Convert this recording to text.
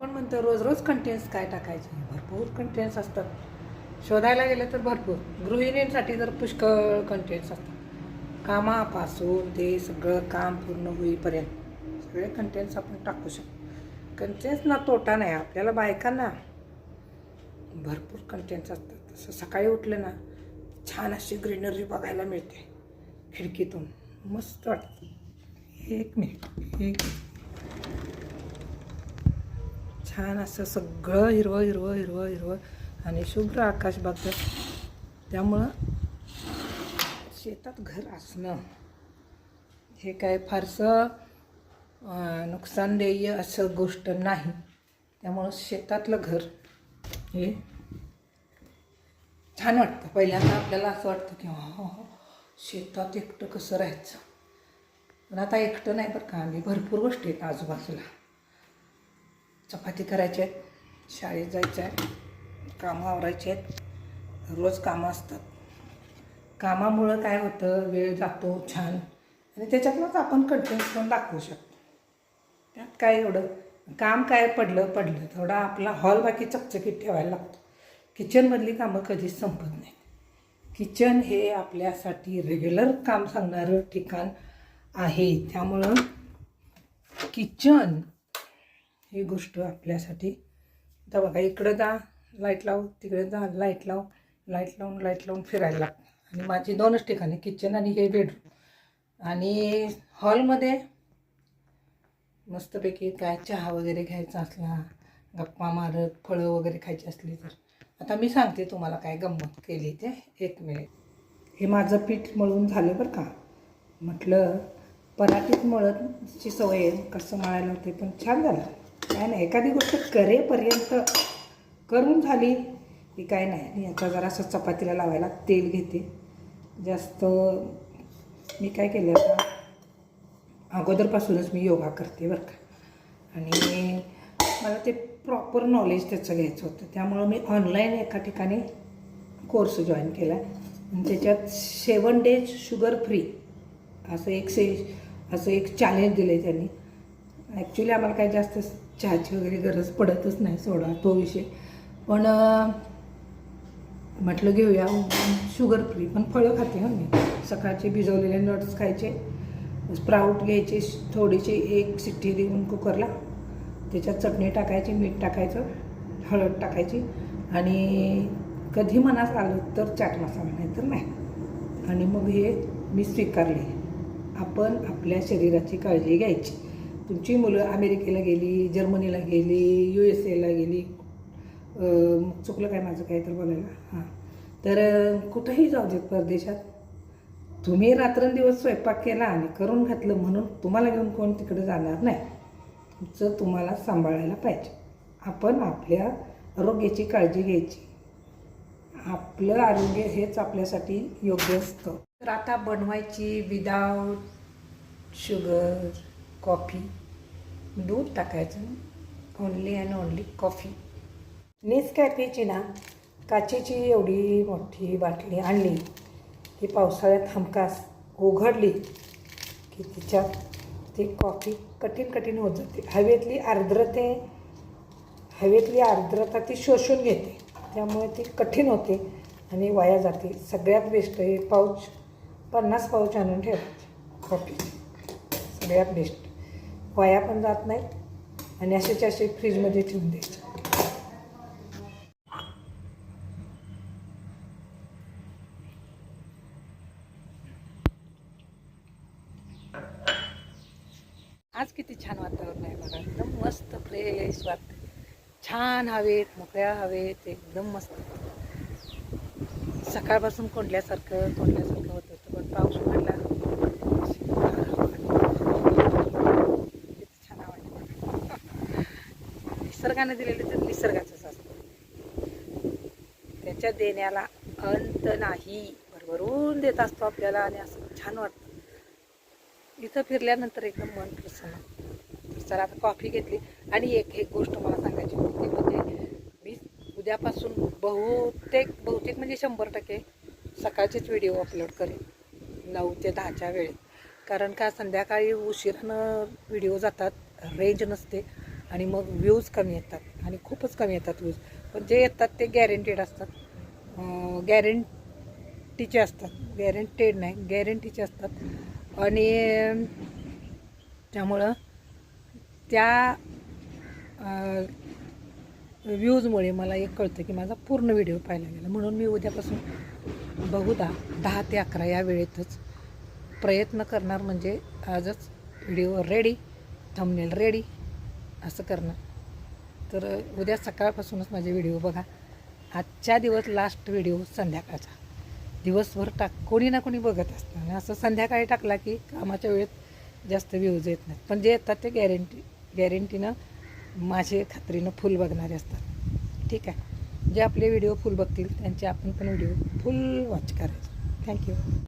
पण म्हणतो रोज रोज कंटेन्स काय टाकायचे? भरपूर कंटेन्स असतात. शोधायला गेलं तर भरपूर. गृहिणींसाठी तर पुष्कळ कंटेन्स असतात. कामापासून ते सगळं काम पूर्ण होईपर्यंत सगळे कंटेन्स आपण टाकू शकतो. कंटेन्स ना तोटा नाही. आपल्याला बायकांना भरपूर कंटेन्स असतात. तसं सकाळी उठलं ना छान अशी ग्रीनरी बघायला मिळते. खिडकीतून. मस्त वाटतं. एक मिनिट एक छान असं सगळं हिरवं हिरवं हिरवं हिरवं आणि शुभ्र आकाश बघतात. त्यामुळं शेतात घर असणं हे काय फारसं नुकसानदेय असं गोष्ट नाही. त्यामुळं शेतातलं घर हे छान वाटतं. पहिल्यांदा आपल्याला असं वाटतं की हो, शेतात एकटं कसं राहायचं? पण आता एकटं नाही बरं का. आम्ही भरपूर गोष्टी आहेत आजूबाजूला. चपाती करायची आहेत शाळेत जायचं आहे कामं आवरायची आहेत. रोज कामं असतात. कामामुळं काय होतं वेळ जातो छान. आणि त्याच्यातूनच आपण कंटेन्स पण दाखवू शकतो. त्यात काय एवढं काम काय पडलं पडलं थोडा आपला हॉल बाकी चकचकीत ठेवायला लागतो. किचनमधली कामं कधीच संपत नाही किचन हे आपल्यासाठी रेग्युलर काम सांगणारं ठिकाण आहे. त्यामुळं किचन ही गोष्ट आपल्यासाठी. तर बघा इकडं जा लाइट लावू तिकडे जा लाइट लाव लाइट लावून लाइट लावून फिरायला लागतं आणि माझी दोनच ठिकाणी किचन आणि हे बेडरूम आणि हॉलमध्ये मस्तपैकी काय चहा वगैरे घ्यायचा असला गप्पा मारत फळं वगैरे खायची असली तर. आता मी सांगते तुम्हाला काय गंमत केली ते एक मिनिट हे माझं पीठ मळून झालं बरं का. म्हटलं पराठीत मळतची सवय आहे कसं मळायला होते पण छान झालं. काय नाही एखादी गोष्ट करेपर्यंत करून झाली की काय नाही. आणि याचा जरासं चपातीला लावायला तेल घेते. जास्त मी काय केलं आता? अगोदरपासूनच मी योगा करते बरं का. आणि मला ते प्रॉपर नॉलेज त्याचं घ्यायचं होतं. त्यामुळं मी ऑनलाईन एका ठिकाणी कोर्स जॉईन केला. आणि त्याच्यात सेवन डेज शुगर फ्री असं एक से असं एक चॅलेंज दिलं आहे त्यांनी. ॲक्च्युली आम्हाला काय जास्त चहाची वगैरे गरज पडतच नाही सोडा तो विषय. पण म्हटलं घेऊया शुगर फ्री पण फळं खाते हं मी. सकाळचे भिजवलेले नट्स खायचे स्प्राऊट घ्यायचे थोडीशी एक सिट्टी देऊन कुकरला. त्याच्यात चटणी टाकायची मीठ टाकायचं हळद टाकायची आणि कधी मनात आलं तर चाट मसाला नाही तर नाही. आणि मग हे मी स्वीकारले. आपण आपल्या शरीराची काळजी घ्यायची. तुमची मुलं अमेरिकेला गेली जर्मनीला गेली यू एस एला गेली. चुकलं काय माझं काय तर बोलायला? हां. तर कुठंही जाऊ देत परदेशात. तुम्ही रात्रंदिवस स्वयंपाक केला आणि करून घातलं म्हणून तुम्हाला घेऊन कोण तिकडे जाणार नाही. तुमचं तुम्हाला सांभाळायला पाहिजे. आपण आपल्या आरोग्याची काळजी घ्यायची. आपलं आरोग्य हेच आपल्यासाठी योग्य असतं. तर आता बनवायची विदाऊट शुगर कॉफी दूध टाकायचं ओनली अँड ओनली कॉफी नेसकॅफेची ना काचेची एवढी मोठी बाटली आणली की पावसाळ्यात हमखास उघडली की तिच्यात ती कॉफी कठीण कठीण होत जाते. हवेतली आर्द्रते हवेतली आर्द्रता ती शोषून घेते. त्यामुळे ती कठीण होते आणि वाया जाते. सगळ्यात बेस्ट हे पाऊच पन्नास पाऊच आणून ठेवायचे. कॉफी सगळ्यात बेस्ट वाया पण जात नाही आणि असेच असे फ्रीजमध्ये ठेवून द्यायचे. आज किती छान वातावरण आहे बघा. एकदम मस्त फ्रेश वाटतं छान हवेत मोकळ्या हवेत एकदम मस्त. सकाळपासून कोंडल्यासारखं कोंडल्यासारखं होत होतं पण पाऊस पडला अशी गार हवा आली. किती छान वाटतं निसर्गाने दिलेलं तर निसर्गाचंच असतं. त्याच्या देण्याला अंत नाही. भरभरून देत असतो आपल्याला आणि असं छान वाटतं. इथं फिरल्यानंतर एकदम मन प्रसन्न तर चला आता कॉफी घेतली. आणि एक एक गोष्ट मला सांगायची होती ती म्हणजे मी उद्यापासून बहुतेक बहुतेक म्हणजे शंभर टक्के सकाळचेच व्हिडिओ अपलोड करेन. नऊ ते दहाच्या वेळेत. कारण का संध्याकाळी उशिरानं व्हिडिओ जातात रेंज नसते. आणि मग व्ह्यूज कमी येतात आणि खूपच कमी येतात व्ह्यूज पण जे येतात ते गॅरंटेड असतात. गॅरंटीचे असतात. गॅरंटेड नाही गॅरंटीचे असतात. आणि त्यामुळं त्या व्ह्यूजमुळे मला एक कळतं की माझा पूर्ण व्हिडिओ पाहायला गेला. म्हणून मी उद्यापासून बहुधा दहा ते अकरा या वेळेतच प्रयत्न करणार. म्हणजे आजच व्हिडिओ रेडी थंबनेल रेडी असं करणं. तर उद्या सकाळपासूनच माझे व्हिडिओ बघा. आजच्या दिवस लास्ट व्हिडिओ संध्याकाळचा. दिवसभर टाक कोणी ना कोणी बघत असतं. आणि असं संध्याकाळी टाकला की कामाच्या वेळेत जास्त व्ह्यूज येत नाहीत. पण जे येतात ते गॅरंटी गॅरंटीनं माझे खात्रीनं फुल बघणारे असतात. ठीक आहे? जे आपले व्हिडिओ फुल बघतील त्यांचे आपण पण व्हिडिओ फुल वॉच करायचे. Thank you